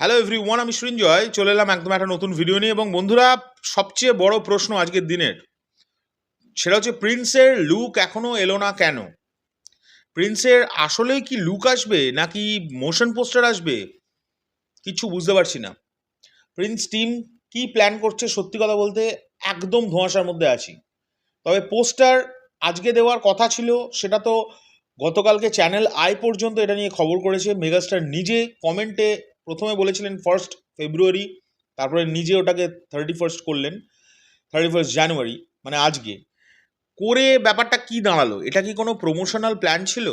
Hello every one আমি সৃঞ্জয়। চলে এলাম একদম একটা নতুন ভিডিও নিয়ে এবং বন্ধুরা, সবচেয়ে বড় প্রশ্ন আজকের দিনের। সেটা হচ্ছে প্রিন্সের লুক এখনও এলো না কেন? প্রিন্সের আসলেই কি লুক আসবে, নাকি মোশন পোস্টার আসবে? কিছু বুঝতে পারছি না। প্রিন্স টিম কি প্ল্যান করছে সত্যি কথা বলতে, একদম ধোঁয়াশার মধ্যে আছি। তবে পোস্টার আজকে দেওয়ার কথা ছিল, সেটা তো গতকালকে চ্যানেল আই পর্যন্ত এটা নিয়ে খবর করেছে। মেগাস্টার নিজে কমেন্টে প্রথমে বলেছিলেন ফার্স্ট ফেব্রুয়ারি তারপরে নিজে ওটাকে থার্টি ফার্স্ট করলেন থার্টি ফার্স্ট জানুয়ারি মানে আজকে। করে ব্যাপারটা কি দাঁড়াল? এটা কি কোনো প্রমোশনাল প্ল্যান ছিল?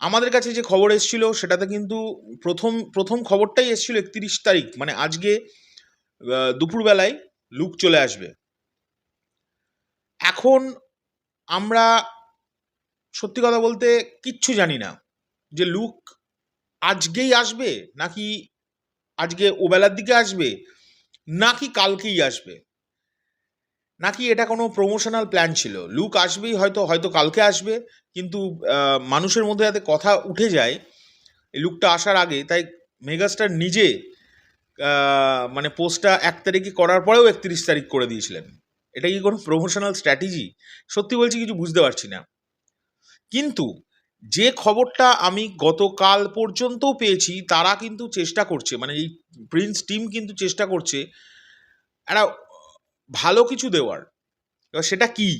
আমাদের কাছে যে খবর এসেছিল, সেটাতে কিন্তু প্রথম প্রথম খবরটাই এসেছিল একত্রিশ তারিখ মানে আজকে দুপুরবেলায় লুক চলে আসবে। এখন আমরা সত্যি কথা বলতে কিচ্ছু জানি না যে লুক আজকেই আসবে নাকি আজকে ওবেলার দিকে আসবে নাকি কালকেই আসবে? নাকি এটা কোনো প্রমোশনাল প্ল্যান ছিল? লুক আসবেই হয়তো হয়তো কালকে আসবে, কিন্তু মানুষের মধ্যে যাতে কথা উঠে যায়, এই লুকটা আসার আগে, তাই মেগাস্টার নিজে মানে পোস্টটা এক তারিখে করার পরেও একত্রিশ তারিখ করে দিয়েছিলেন। এটা কি কোনো প্রমোশনাল স্ট্র্যাটেজি সত্যি বলছি, কিছু বুঝতে পারছি না। কিন্তু যে খবরটা আমি গতকাল পর্যন্তও পেয়েছি, তারা কিন্তু চেষ্টা করছে মানে এই প্রিন্স টিম কিন্তু চেষ্টা করছে একটা ভালো কিছু দেওয়ার। এবার সেটা কি?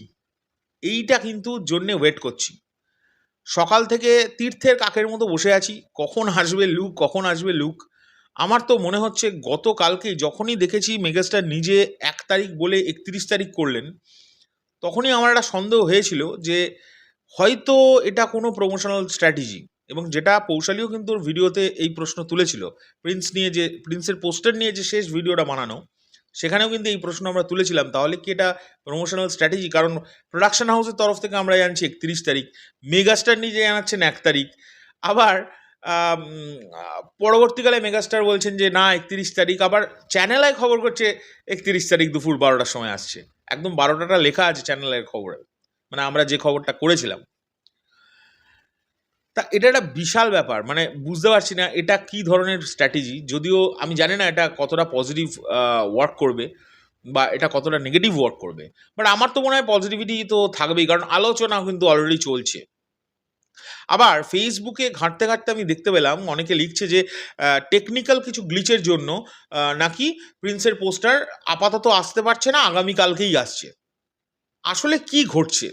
এইটা কিন্তু জন্যে ওয়েট করছি। সকাল থেকে তীর্থের কাকের মতো বসে আছি, কখন আসবে লুক, কখন আসবে লুক? আমার তো মনে হচ্ছে গতকালকে যখনই দেখেছি মেগাস্টার নিজে এক তারিখ বলে একত্রিশ তারিখ করলেন, তখনই আমার একটা সন্দেহ হয়েছিল যে হয়তো এটা কোনো প্রমোশনাল স্ট্র্যাটেজি এবং যেটা পৌশালিও কিন্তু ভিডিওতে এই প্রশ্ন তুলেছিল। প্রিন্স নিয়ে যে প্রিন্সের পোস্টার নিয়ে যে শেষ ভিডিওটা বানানো, সেখানেও কিন্তু এই প্রশ্ন আমরা তুলেছিলাম। তাহলে কি এটা প্রমোশনাল স্ট্র্যাটেজি কারণ প্রোডাকশন হাউসের তরফ থেকে আমরা জানছি একত্রিশ তারিখ মেগাস্টার নিজে জানাচ্ছেন এক তারিখ। আবার পরবর্তীকালে মেগাস্টার বলছেন যে, না, একত্রিশ তারিখ। আবার চ্যানেলায় খবর করছে, একত্রিশ তারিখ দুপুর বারোটার সময় আসছে। একদম বারোটাটা লেখা আছে চ্যানেলের খবরে। মানে আমরা যে খবরটা করেছিলাম। তা এটা একটা বিশাল ব্যাপার মানে বুঝতে পারছি না এটা কি ধরনের স্ট্র্যাটেজি যদিও আমি জানি না এটা কতটা পজিটিভ ওয়ার্ক করবে বা এটা কতটা নেগেটিভ ওয়ার্ক করবে। বাট আমার তো মনে হয় পজিটিভিটি তো থাকবেই, কারণ আলোচনা কিন্তু অলরেডি চলছে। আবার ফেসবুকে ঘাঁটতে ঘাঁটতে আমি দেখতে পেলাম, অনেকে লিখছে যে টেকনিক্যাল কিছু গ্লিচের জন্য নাকি প্রিন্সের পোস্টার আপাতত আসতে পারছে না, আগামীকালকেই আসছে। আসলে কি ঘটছে?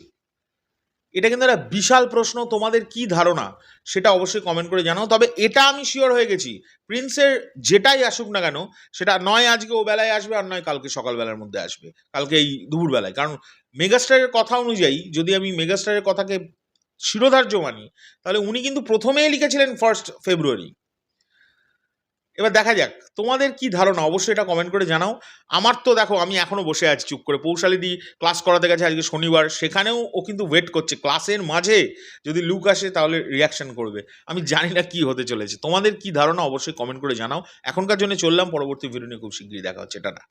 এটা কিন্তু একটা বিশাল প্রশ্ন, তোমাদের কি ধারণা? সেটা অবশ্যই কমেন্ট করে জানাও। তবে এটা আমি শিওর হয়ে গেছি প্রিন্সের যেটাই আসুক না কেন, সেটা নয় আজকে ও বেলায় আসবে আর নয় কালকে সকালবেলার মধ্যে আসবে। কালকে এই দুপুরবেলায়। কারণ মেগাস্টারের কথা অনুযায়ী, যদি আমি মেগাস্টারের কথাকে শিরোধার্য মানি, তাহলে উনি কিন্তু প্রথমেই লিখেছিলেন ফার্স্ট ফেব্রুয়ারি এবার দেখা যাক, তোমাদের কি ধারণা? অবশ্যই এটা কমেন্ট করে জানাও। আমার তো দেখো, আমি এখনও বসে আছি, চুপ করে। পৌশালিদি ক্লাস করাতে গেছে আজকে শনিবার, সেখানেও ও কিন্তু ওয়েট করছে। ক্লাসের মাঝে যদি লুক আসে, তাহলে রিয়াকশন করবে। আমি জানি না কী হতে চলেছে। তোমাদের কি ধারণা? অবশ্যই কমেন্ট করে জানাও। এখনকার জন্য চললাম, পরবর্তী ভিডিও নিয়ে খুব শীঘ্রই দেখা হচ্ছে। টাটা।